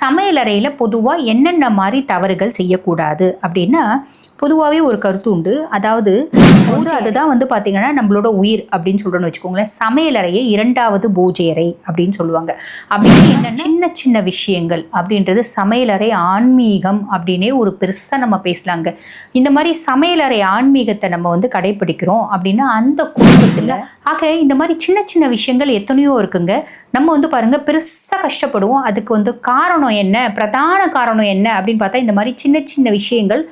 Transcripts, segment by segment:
சமையலறையில் பொதுவாக என்னென்ன மாதிரி தவறுகள் செய்யக்கூடாது அப்படின்னா பொதுவாகவே ஒரு கருத்து உண்டு. அதாவது ஒரு அதுதான் வந்து பார்த்தீங்கன்னா நம்மளோட உயிர் அப்படின்னு சொல்கிறோன்னு வச்சுக்கோங்களேன். சமையலறையை இரண்டாவது பூஜை அறை அப்படின்னு சொல்லுவாங்க. அப்படின்னு என்ன சின்ன சின்ன விஷயங்கள் அப்படின்றது சமையலறை ஆன்மீகம் அப்படின்னே ஒரு பெருசாக நம்ம பேசலாங்க. இந்த மாதிரி சமையலறை ஆன்மீகத்தை நம்ம வந்து கடைபிடிக்கிறோம் அப்படின்னா அந்த குடும்பத்தில் ஆக இந்த மாதிரி சின்ன சின்ன விஷயங்கள் எத்தனையோ இருக்குங்க. நம்ம வந்து பாருங்க பெருசாக கஷ்டப்படுவோம். அதுக்கு வந்து காரணம் என்ன? பிரதான காரணம் என்ன? அப்படின்னு பார்த்தா இந்த மாதிரி சின்ன சின்ன விஷயங்கள்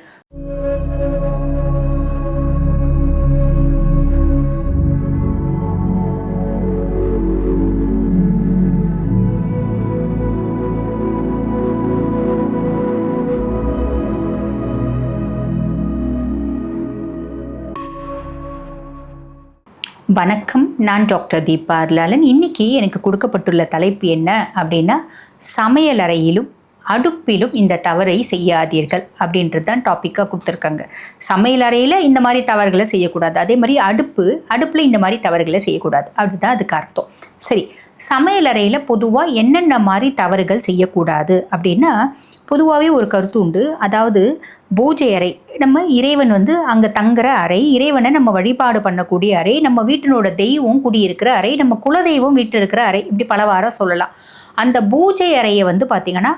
வணக்கம் நான் டாக்டர் தீபா அருளாளன் இன்னைக்கு எனக்கு கொடுக்கப்பட்டுள்ள தலைப்பு என்ன அப்படின்னா சமையலறையிலும் அடுப்பிலும் இந்த தவறை செய்யாதீர்கள் அப்படின்றது தான் டாப்பிக்காக கொடுத்துருக்காங்க. சமையல் அறையில் இந்த மாதிரி தவறுகளை செய்யக்கூடாது. அதே மாதிரி அடுப்பு அடுப்பில் இந்த மாதிரி தவறுகளை செய்யக்கூடாது. அப்படிதான் அதுக்கு அர்த்தம். சரி சமையல் அறையில் பொதுவாக என்னென்ன மாதிரி தவறுகள் செய்யக்கூடாது அப்படின்னா பொதுவாகவே ஒரு கருத்து உண்டு. அதாவது பூஜை அறை. நம்ம இறைவன் வந்து அங்கே தங்குற அறை இறைவனை நம்ம வழிபாடு பண்ணக்கூடிய அறை நம்ம வீட்டினோட தெய்வம் குடியிருக்கிற அறை நம்ம குலதெய்வம் வீட்டில் இருக்கிற அறை இப்படி பலவாரம் சொல்லலாம். அந்த பூஜை அறையை வந்து பார்த்திங்கன்னா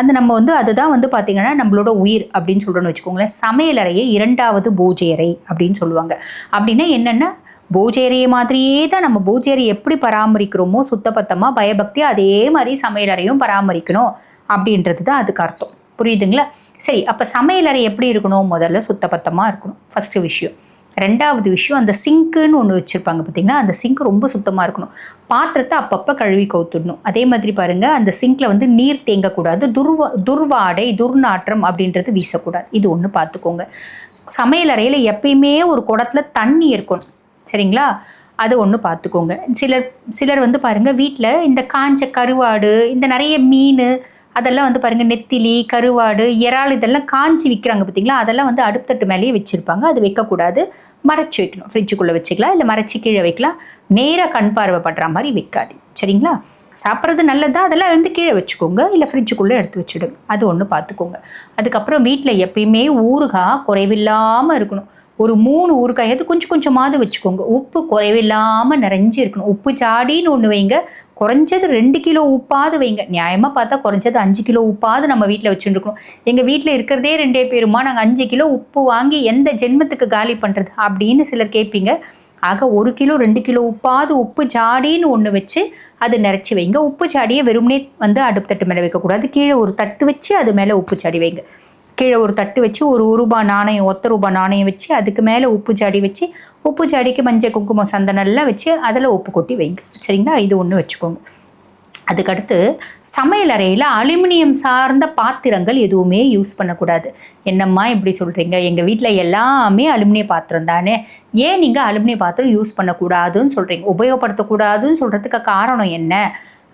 அந்த நம்ம வந்து அதுதான் வந்து பார்த்திங்கன்னா நம்மளோட உயிர் அப்படின்னு சொல்கிறோன்னு வச்சுக்கோங்களேன். சமையலறையை இரண்டாவது பூஜை அறை அப்படின்னு சொல்லுவாங்க. அப்படின்னா என்னென்னா பூஜை அறையை மாதிரியே தான் நம்ம பூஜை எப்படி பராமரிக்கிறோமோ சுத்தபத்தமாக பயபக்தி அதே மாதிரி சமையலறையும் பராமரிக்கணும் அப்படின்றது தான் அதுக்கு அர்த்தம். புரியுதுங்களா? சரி அப்போ சமையலறை எப்படி இருக்கணும்? முதல்ல சுத்தபத்தமாக இருக்கணும். ஃபஸ்ட்டு விஷயம். ரெண்டாவது விஷயம் அந்த சிங்க்குன்னு ஒன்று வச்சுருப்பாங்க பார்த்தீங்கன்னா அந்த சிங்க் ரொம்ப சுத்தமாக இருக்கணும். பாத்திரத்தை அப்பப்போ கழுவி கவுத்துடணும். அதே மாதிரி பாருங்கள் அந்த சிங்கில் வந்து நீர் தேங்கக்கூடாது. துர்வா துர்வாடை துர்நாற்றம் அப்படின்றது வீசக்கூடாது. இது ஒன்று பார்த்துக்கோங்க சமையலறையில் எப்பயுமே ஒரு குடத்தில் தண்ணி இருக்கணும். சரிங்களா? அது ஒன்று பார்த்துக்கோங்க சிலர் சிலர் வந்து பாருங்கள் வீட்டில் இந்த காஞ்ச கருவாடு இந்த நிறைய மீன் அதெல்லாம் வந்து பாருங்கள் நெத்திலி கருவாடு இறால் இதெல்லாம் காஞ்சி விற்கிறாங்க பார்த்தீங்களா அதெல்லாம் வந்து அடுப்புத்தட்டு மேலேயே வச்சுருப்பாங்க. அது வைக்கக்கூடாது. மறைச்சி வைக்கணும். ஃப்ரிட்ஜுக்குள்ளே வச்சுக்கலாம். இல்லை மறைச்சி கீழே வைக்கலாம். நேராக கண் பார்வைப்படுற மாதிரி வைக்காது சரிங்களா? சாப்பிட்றது நல்லதா? அதெல்லாம் வந்து கீழே வச்சுக்கோங்க. இல்லை ஃப்ரிட்ஜுக்குள்ளே எடுத்து வச்சுடுங்க அது ஒன்று பார்த்துக்கோங்க அதுக்கப்புறம் வீட்டில் எப்பயுமே ஊறுகாய் குறைவில்லாமல் இருக்கணும். ஒரு மூணு ஊறுகாயாவது கொஞ்சம் கொஞ்சமாவது வச்சுக்கோங்க. உப்பு குறைவில்லாமல் நிறைஞ்சு இருக்கணும். உப்பு சாடின்னு ஒன்று வைங்க. குறைஞ்சது ரெண்டு கிலோ உப்பாவது வைங்க. நியாயமாக பார்த்தா குறைஞ்சது அஞ்சு கிலோ உப்பாவது நம்ம வீட்டில் வச்சுருக்கணும். எங்கள் வீட்டில் இருக்கிறதே ரெண்டே பேருமா? நாங்கள் அஞ்சு கிலோ உப்பு வாங்கி எந்த ஜென்மத்துக்கு காலி பண்ணுறது அப்படின்னு சிலர் கேட்பீங்க. ஆக ஒரு கிலோ ரெண்டு கிலோ உப்பாவது உப்பு ஜாடின்னு ஒன்று வச்சு அது நிறச்சி வைங்க. உப்பு ஜாடியை வெறுமனே வந்து அடுப்பு தட்டு மேலே வைக்கக்கூடாது. கீழே ஒரு தட்டு வச்சு அது மேலே உப்பு ஜாடி வைங்க. கீழே ஒரு தட்டு வச்சு ஒரு ரூபாய் ரூபா நாணயம் ஒத்த ரூபா நாணயம் வச்சு அதுக்கு மேலே உப்பு ஜாடி வச்சு உப்பு ஜாடிக்கு மஞ்சள் குங்குமம் சந்தனெல்லாம் வச்சு அதில் உப்பு கொட்டி வைங்க. சரிங்களா? இது ஒன்று வச்சுக்கோங்க. அதுக்கடுத்து சமையல் அறையில் அலுமினியம் சார்ந்த பாத்திரங்கள் எதுவுமே யூஸ் பண்ணக்கூடாது. என்னம்மா இப்படி சொல்கிறீங்க எங்கள் வீட்டில் எல்லாமே அலுமினிய பாத்திரம் தானே. ஏன் நீங்கள் அலுமினிய பாத்திரம் யூஸ் பண்ணக்கூடாதுன்னு சொல்கிறீங்க உபயோகப்படுத்தக்கூடாதுன்னு சொல்கிறதுக்கு காரணம் என்ன?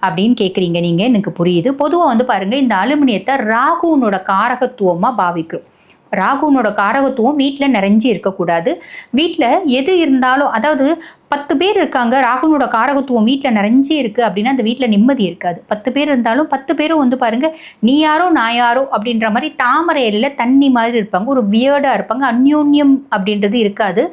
அப்படின்னு கேட்குறீங்க நீங்கள் எனக்கு புரியுது. பொதுவாக வந்து பாருங்கள் இந்த அலுமினியத்தை ராகுனோட காரகத்துவமாக பாவிக்கும். ராகுனோட காரகத்துவம் வீட்டில் நிறைஞ்சி இருக்கக்கூடாது. வீட்டில் எது இருந்தாலும் அதாவது பத்து பேர் இருக்காங்க ராகுனோட காரகத்துவம் வீட்டில் நிறைஞ்சி இருக்குது அப்படின்னா அந்த வீட்டில் நிம்மதி இருக்காது. பத்து பேர் இருந்தாலும் பத்து பேரும் வந்து பாருங்கள் நீ யாரோ நான் யாரோ அப்படின்ற மாதிரி தாமரையில் தண்ணி மாதிரி இருப்பாங்க. ஒரு வியர்டாக இருப்பாங்க. அந்யோன்யம் அப்படின்றது இருக்காது.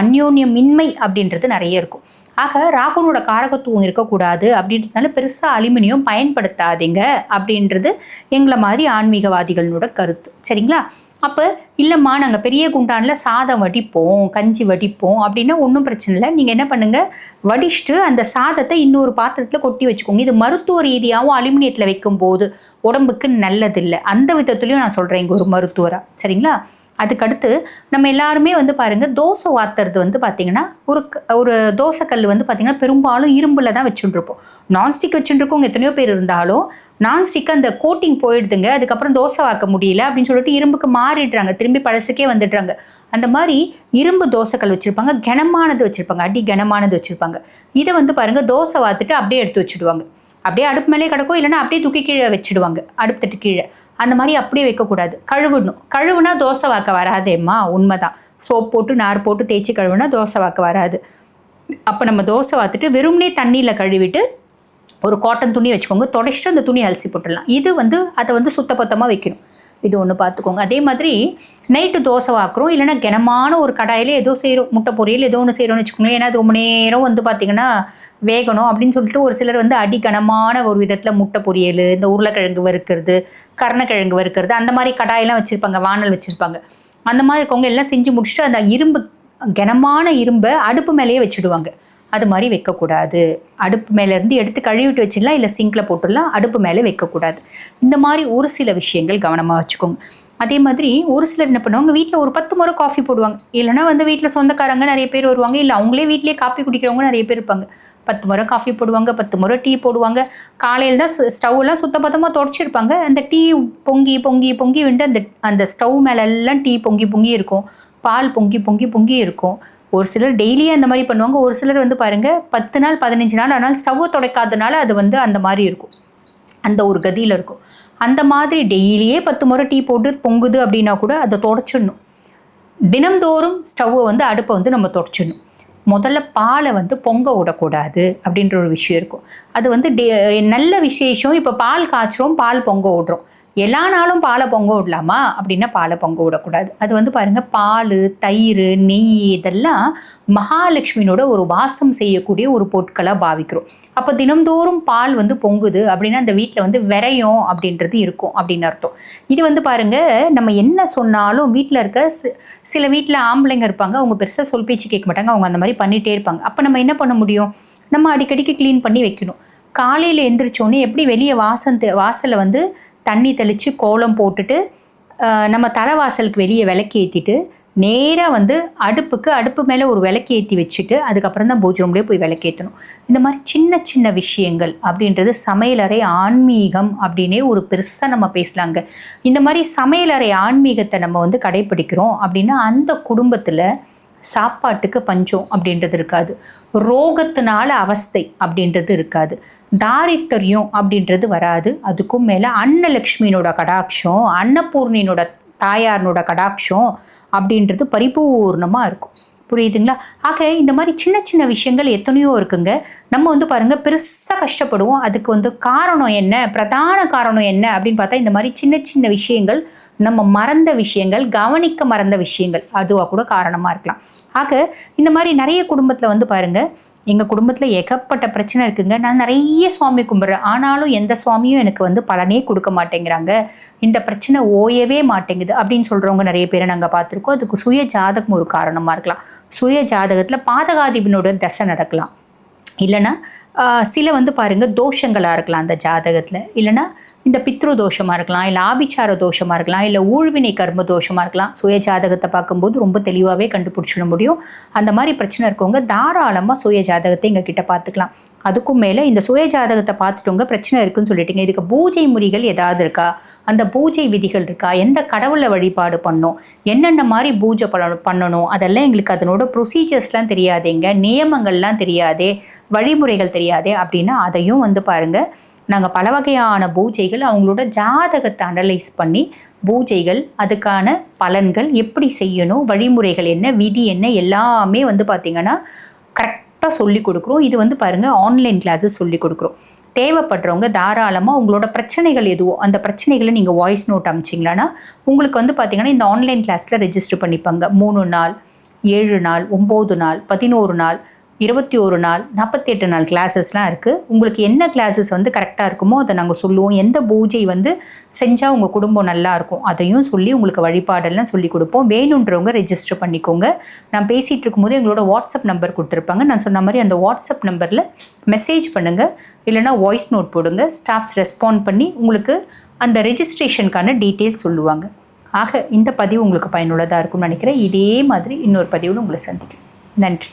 அந்யோன்யம் மின்மை அப்படின்றது நிறைய இருக்கும். ஆக ராகுனோட காரகத்துவம் இருக்கக்கூடாது அப்படின்றதுனால பெருசாக அலுமினியம் பயன்படுத்தாதீங்க அப்படின்றது எங்களை மாதிரி ஆன்மீகவாதிகளோட கருத்து. சரிங்களா? அப்போ இல்லைம்மா நாங்கள் பெரிய குண்டானில் சாதம் வடிப்போம் கஞ்சி வடிப்போம் அப்படின்னா ஒன்றும் பிரச்சனை இல்லை. நீங்கள் என்ன பண்ணுங்கள் வடிச்சுட்டு அந்த சாதத்தை இன்னொரு பாத்திரத்தில் கொட்டி வச்சுக்கோங்க. இது மருத்துவ ரீதியாகவும் அலுமினியத்தில் வைக்கும்போது உடம்புக்கு நல்லதில்லை. அந்த விதத்துலையும் நான் சொல்கிறேன் இங்கே ஒரு மருத்துவராக சரிங்களா? அதுக்கடுத்து நம்ம எல்லாருமே வந்து பாருங்கள் தோசை வாத்துறது வந்து பார்த்திங்கன்னா ஒரு ஒரு தோசைக்கல் வந்து பார்த்திங்கன்னா பெரும்பாலும் இரும்பில் தான் வச்சுட்டுருப்போம். நான்ஸ்டிக் வச்சுட்டுருக்கவங்க எத்தனையோ பேர் இருந்தாலும் நான்ஸ்டிக்கு அந்த கோட்டிங் போயிடுதுங்க அதுக்கப்புறம் தோசை வாக்க முடியல அப்படின்னு சொல்லிட்டு இரும்புக்கு மாறிடுறாங்க. திரும்பி பழசுக்கே வந்துடுறாங்க. அந்த மாதிரி இரும்பு தோசைக்கல் வச்சுருப்பாங்க கனமானது வச்சுருப்பாங்க அடி கனமானது வச்சுருப்பாங்க. இதை வந்து பாருங்கள் தோசை வாத்துட்டு அப்படியே எடுத்து வச்சுடுவாங்க. அப்படியே அடுப்பு மேலே கிடக்கும் இல்லைனா அப்படியே தூக்கி கீழே வச்சுடுவாங்க அடுப்பு தட்டு கீழே. அந்த மாதிரி அப்படியே வைக்கக்கூடாது. கழுவிடணும் கழுவுனா தோசை வாக்க வராதேம்மா உண்மைதான். சோப் போட்டு நார் போட்டு தேய்ச்சி கழுவுனா தோசை வாக்க வராது. அப்போ நம்ம தோசை வாத்துட்டு வெறும்னே தண்ணியில் கழுவிட்டு ஒரு காட்டன் துணி வச்சுக்கோங்க தொடச்சிட்டு அந்த துணி அலசி போட்டுடலாம். இது வந்து அதை வந்து சுத்தபத்தமாக வைக்கணும். இது ஒன்று பார்த்துக்கோங்க. அதே மாதிரி நைட்டு தோசை வாக்குறோம். இல்லைன்னா கனமான ஒரு கடாயில் ஏதோ செய்கிறோம் முட்டை பொரியல் ஏதோ ஒன்று செய்கிறோம்னு வச்சுக்கோங்களேன். ஏன்னா அது ரொம்ப நேரம் வந்து பார்த்திங்கன்னா வேகணும் அப்படின்னு சொல்லிட்டு ஒரு சிலர் வந்து அடி கனமான ஒரு விதத்தில் முட்டை பொரியல் இந்த உருளைக்கிழங்கு வறுக்கிறது கருணக்கிழங்கு வறுக்கிறது அந்த மாதிரி கடாயெல்லாம் வச்சுருப்பாங்க. வானல் வச்சுருப்பாங்க. அந்த மாதிரி இருக்கவங்க எல்லாம் செஞ்சு முடிச்சுட்டு அந்த இரும்பு கனமான இரும்பை அடுப்பு மேலேயே வச்சுடுவாங்க. அது மாதிரி வைக்கக்கூடாது. அடுப்பு மேலேருந்து எடுத்து கழுவிட்டு வச்சிடலாம் இல்லை சிங்கில் போட்டுடலாம் அடுப்பு மேலே வைக்கக்கூடாது. இந்த மாதிரி ஒரு சில விஷயங்கள் கவனமாக வச்சுக்கோங்க. அதே மாதிரி ஒரு சிலர் என்ன பண்ணுவாங்க வீட்டில் ஒரு பத்து முறை காஃபி போடுவாங்க. இல்லைனா வந்து வீட்டில் சொந்தக்காரங்க நிறைய பேர் வருவாங்க இல்லை அவங்களே வீட்லேயே காஃபி குடிக்கிறவங்க நிறைய பேர் இருப்பாங்க. பத்து முறை காஃபி போடுவாங்க பத்து முறை டீ போடுவாங்க. காலையில் தான் ஸ்டவ்லாம் சுத்தபத்தமாக தொடச்சிருப்பாங்க. அந்த டீ பொங்கி பொங்கி பொங்கி விண்டு அந்த அந்த ஸ்டவ் மேலெல்லாம் டீ பொங்கி பொங்கி இருக்கும். பால் பொங்கி பொங்கி பொங்கி இருக்கும். ஒரு சிலர் டெய்லியே அந்த மாதிரி பண்ணுவாங்க. ஒரு சிலர் வந்து பாருங்கள் பத்து நாள் பதினஞ்சு நாள் ஆனால் ஸ்டவ்வை துடைக்காதனால அது வந்து அந்த மாதிரி இருக்கும். அந்த ஒரு கதியில் இருக்கும். அந்த மாதிரி டெய்லியே பத்து முறை டீ போட்டு பொங்குது அப்படின்னா கூட அதை தொடச்சிடணும். தினம்தோறும் ஸ்டவ்வை வந்து அடுப்பை வந்து நம்ம தொடச்சிடணும். முதல்ல பாலை வந்து பொங்க விடக்கூடாது அப்படின்ற ஒரு விஷயம் இருக்கும். அது வந்து டே நல்ல விசேஷம். இப்போ பால் காய்ச்சிரும் பால் பொங்க விடுறோம். எல்லா நாளும் பாலை பொங்க விடலாமா? அப்படின்னா பாலை பொங்க விடக்கூடாது. அது வந்து பாருங்கள் பால் தயிர் நெய் இதெல்லாம் மகாலட்சுமியோட ஒரு வாசம் செய்யக்கூடிய ஒரு பொருட்களாக பாவிக்கிறோம். அப்போ தினம்தோறும் பால் வந்து பொங்குது அப்படின்னா அந்த வீட்டில் வந்து விரையும் அப்படின்றது இருக்கும் அப்படின்னு அர்த்தம். இது வந்து பாருங்கள் நம்ம என்ன சொன்னாலும் வீட்டில் இருக்க சில வீட்டில் ஆம்பளைங்க இருப்பாங்க அவங்க பெருசாக சொல் பேச்சு கேட்க மாட்டாங்க அவங்க அந்த மாதிரி பண்ணிகிட்டே இருப்பாங்க. அப்போ நம்ம என்ன பண்ண முடியும்? நம்ம அடிக்கடிக்கு க்ளீன் பண்ணி வைக்கணும். காலையில் எந்திரிச்சோன்னே எப்படி வெளியே வாசந்த வாசலில் வந்து தண்ணி தெளித்து கோலம் போட்டுட்டு நம்ம தலைவாசலுக்கு வெளியே விளக்கி ஏற்றிட்டு நேராக வந்து அடுப்புக்கு அடுப்பு மேலே ஒரு விளக்கு ஏற்றி வச்சுட்டு அதுக்கப்புறம் தான் பூஜை ரூம்லேயே போய் விளக்கேற்றணும் இந்த மாதிரி சின்ன சின்ன விஷயங்கள் அப்படின்றது சமையலறை ஆன்மீகம் அப்படின்னே ஒரு பெருசாக நம்ம பேசலாங்க. இந்த மாதிரி சமையலறை ஆன்மீகத்தை நம்ம வந்து கடைப்பிடிக்கிறோம் அப்படின்னா அந்த குடும்பத்தில் சாப்பாட்டுக்கு பஞ்சம் அப்படின்றது இருக்காது. ரோகத்தினால அவஸ்தை அப்படின்றது இருக்காது. தாரித்தரியம் அப்படின்றது வராது. அதுக்கும் மேலே அன்னலக்ஷ்மியினோட கடாட்சம் அன்னபூர்ணினோட தாயாரனோட கடாட்சம் அப்படின்றது பரிபூர்ணமாக இருக்கும். புரியுதுங்களா? ஆக இந்த மாதிரி சின்ன சின்ன விஷயங்கள் எத்தனையோ இருக்குங்க. நம்ம வந்து பாருங்கள் பெருசாக கஷ்டப்படுவோம். அதுக்கு வந்து காரணம் என்ன? பிரதான காரணம் என்ன? அப்படின்னு பார்த்தா இந்த மாதிரி சின்ன சின்ன விஷயங்கள் நம்ம மறந்த விஷயங்கள் கவனிக்க மறந்த விஷயங்கள் அதுவாக கூட காரணமாக இருக்கலாம். ஆக இந்த மாதிரி நிறைய குடும்பத்தில் வந்து பாருங்கள் எங்கள் குடும்பத்தில் ஏகப்பட்ட பிரச்சனை இருக்குங்க. நான் நிறைய சுவாமி கும்பிட்றேன். ஆனாலும் எந்த சுவாமியும் எனக்கு வந்து பலனே கொடுக்க மாட்டேங்கிறாங்க. இந்த பிரச்சனை ஓயவே மாட்டேங்குது அப்படின்னு சொல்கிறவங்க நிறைய பேரை நாங்கள் பார்த்துருக்கோம். அதுக்கு சுய ஜாதகம் ஒரு காரணமாக இருக்கலாம். சுய ஜாதகத்தில் பாதகாதிபனோட தசை நடக்கலாம். இல்லைன்னா சில வந்து பாருங்கள் தோஷங்களாக இருக்கலாம் அந்த ஜாதகத்தில். இல்லைன்னா இந்த பித்ரு தோஷமாக இருக்கலாம் இல்லை ஆபிச்சார தோஷமாக இருக்கலாம் இல்லை ஊழ்வினை கர்ம தோஷமாக இருக்கலாம். சுய ஜாதகத்தை பார்க்கும்போது ரொம்ப தெளிவாகவே கண்டுபிடிச்சிட முடியும். அந்த மாதிரி பிரச்சனை இருக்கவங்க தாராளமாக சுய ஜாதகத்தை எங்கள் கிட்ட பார்த்துக்கலாம். அதுக்கும் மேலே இந்த சுய ஜாதகத்தை பார்த்துட்டோங்க பிரச்சனை இருக்குன்னு சொல்லிட்டீங்க. இதுக்கு பூஜை முறிகள் ஏதாவது இருக்கா? அந்த பூஜை விதிகள் இருக்கா? எந்த கடவுளை வழிபாடு பண்ணணும்? என்னென்ன மாதிரி பூஜை பண்ண பண்ணணும்? அதெல்லாம் எங்களுக்கு அதனோட ப்ரொசீஜர்ஸ்லாம் தெரியாதேங்க. நியமங்கள்லாம் தெரியாதே. வழிமுறைகள் தெரியாதே அப்படின்னா அதையும் வந்து பாருங்கள் நாங்கள் பல வகையான பூஜைகள் அவங்களோட ஜாதகத்தை அனலைஸ் பண்ணி பூஜைகள் அதுக்கான பலன்கள் எப்படி செய்யணும்? வழிமுறைகள் என்ன? விதி என்ன? எல்லாமே வந்து பார்த்திங்கன்னா கரெக்ட் கரெக்டாக சொல்லி கொடுக்குறோம். இது வந்து பாருங்கள் ஆன்லைன் கிளாஸஸ் சொல்லி கொடுக்குறோம். தேவைப்படுறவங்க தாராளமாக உங்களோட பிரச்சனைகள் எதுவோ அந்த பிரச்சனைகளை நீங்கள் வாய்ஸ் நோட் அமைச்சிங்களான்னா உங்களுக்கு வந்து பார்த்திங்கன்னா இந்த ஆன்லைன் கிளாஸில் ரெஜிஸ்டர் பண்ணிப்பாங்க. மூணு நாள் ஏழு நாள் ஒம்பது நாள் பதினோரு நாள் இருபத்தி ஒரு நாள் நாற்பத்தி எட்டு நாள் கிளாஸஸ்லாம் இருக்குது உங்களுக்கு என்ன கிளாஸஸ் வந்து கரெக்டாக இருக்குமோ அதை நாங்கள் சொல்லுவோம். எந்த பூஜை வந்து செஞ்சால் உங்கள் குடும்பம் நல்லா இருக்கும் அதையும் சொல்லி உங்களுக்கு வழிபாடெல்லாம் சொல்லி கொடுப்போம். வேணுன்றவங்க ரெஜிஸ்டர் பண்ணிக்கோங்க. நான் பேசிகிட்டு இருக்கும்போது எங்களோட வாட்ஸ்அப் நம்பர் கொடுத்துருப்பாங்க. நான் சொன்ன மாதிரி அந்த வாட்ஸ்அப் நம்பரில் மெசேஜ் பண்ணுங்கள் இல்லைனா வாய்ஸ் நோட் போடுங்க. ஸ்டாஃப்ஸ் ரெஸ்பாண்ட் பண்ணி உங்களுக்கு அந்த ரெஜிஸ்ட்ரேஷனுக்கான டீட்டெயில்ஸ் சொல்லுவாங்க. ஆக இந்த பதிவு உங்களுக்கு பயனுள்ளதாக இருக்கும்னு நினைக்கிறேன். இதே மாதிரி இன்னொரு பதிவில் உங்களை சந்திக்கிறேன். நன்றி.